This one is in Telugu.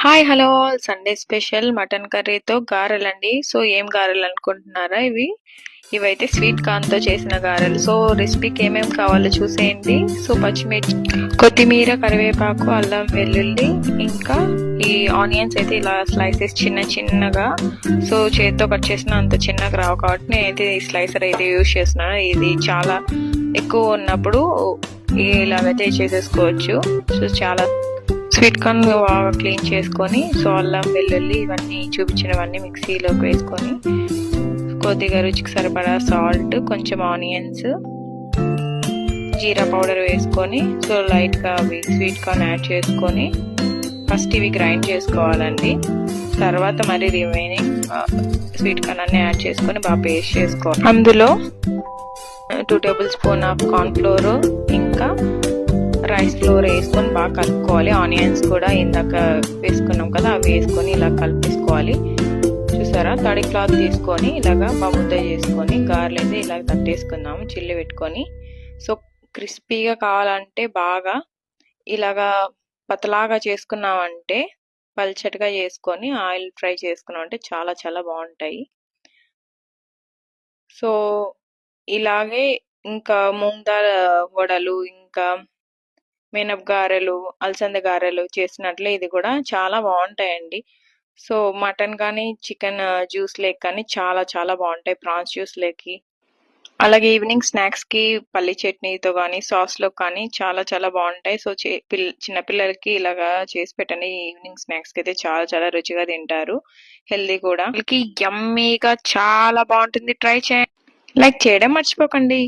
Hi hello. Sunday special mutton కర్రీతో గారెలండి. సో ఏం గారెలు అనుకుంటున్నారా ఇవి? ఇవైతే స్వీట్ కార్న్తో చేసిన గారెలు. సో రెసిపీకి ఏమేమి కావాలో చూసేయండి. సో పచ్చిమిర్చి కొత్తిమీర కరివేపాకు అల్లం వెల్లుల్లి ఇంకా ఈ ఆనియన్స్ అయితే ఇలా స్లైసెస్ చిన్న చిన్నగా. సో చేతితో కట్ చేసిన అంత చిన్నగా రావు కాబట్టి నేనైతే ఈ స్లైసర్ అయితే యూజ్ చేస్తున్నాను ఇది చాలా ఎక్కువ ఉన్నప్పుడు ఇలాగైతే చేసేసుకోవచ్చు. సో చాలా స్వీట్ కార్న్ బాగా క్లీన్ చేసుకొని సో అల్లం వెల్లుల్లి ఇవన్నీ చూపించినవన్నీ మిక్సీలోకి వేసుకొని కొద్దిగా రుచికి సరిపడా సాల్ట్ కొంచెం ఆనియన్స్ జీరా పౌడర్ వేసుకొని సో లైట్గా అవి స్వీట్ కార్న్ యాడ్ చేసుకొని ఫస్ట్ ఇవి గ్రైండ్ చేసుకోవాలండి. తర్వాత మరి రిమైనింగ్ స్వీట్ కార్న్ అన్ని యాడ్ చేసుకొని బాగా పేస్ట్ చేసుకోవాలి. అందులో two tablespoon of cornflour ఇంకా రైస్ ఫ్లోర్ వేసుకొని బాగా కలుపుకోవాలి. ఆనియన్స్ కూడా ఇందాక వేసుకున్నాం కదా అవి వేసుకొని ఇలా కలిపేసుకోవాలి. చూసారా? తడి క్లాత్ తీసుకొని ఇలాగా ముద్ద చేసుకొని గారెలు ఇలా తట్టేసుకున్నాము చిల్లి పెట్టుకొని. సో క్రిస్పీగా కావాలంటే బాగా ఇలాగా పతలాగా చేసుకున్నామంటే పల్చటిగా చేసుకొని ఆయిల్ ఫ్రై చేసుకున్నాం అంటే చాలా చాలా బాగుంటాయి. సో ఇలాగే ఇంకా మూంగ్ వడలు ఇంకా మినప గారెలు అలసంద గారెలు చేసినట్లే ఇది కూడా చాలా బాగుంటాయండి. సో మటన్ కానీ చికెన్ జ్యూస్ లేక్ కానీ చాలా చాలా బాగుంటాయి ప్రాన్స్ జ్యూస్ లేకి అలాగే ఈవినింగ్ స్నాక్స్కి పల్లి చట్నీతో కానీ సాస్లో కానీ చాలా చాలా బాగుంటాయి. సో చిన్నపిల్లలకి ఇలాగా చేసి పెట్టండి. ఈవినింగ్ స్నాక్స్కి అయితే చాలా చాలా రుచిగా తింటారు. హెల్దీ కూడా. వీళ్ళకి యమ్మీగా చాలా బాగుంటుంది. ట్రై చేయండి. లైక్ చేయడం మర్చిపోకండి.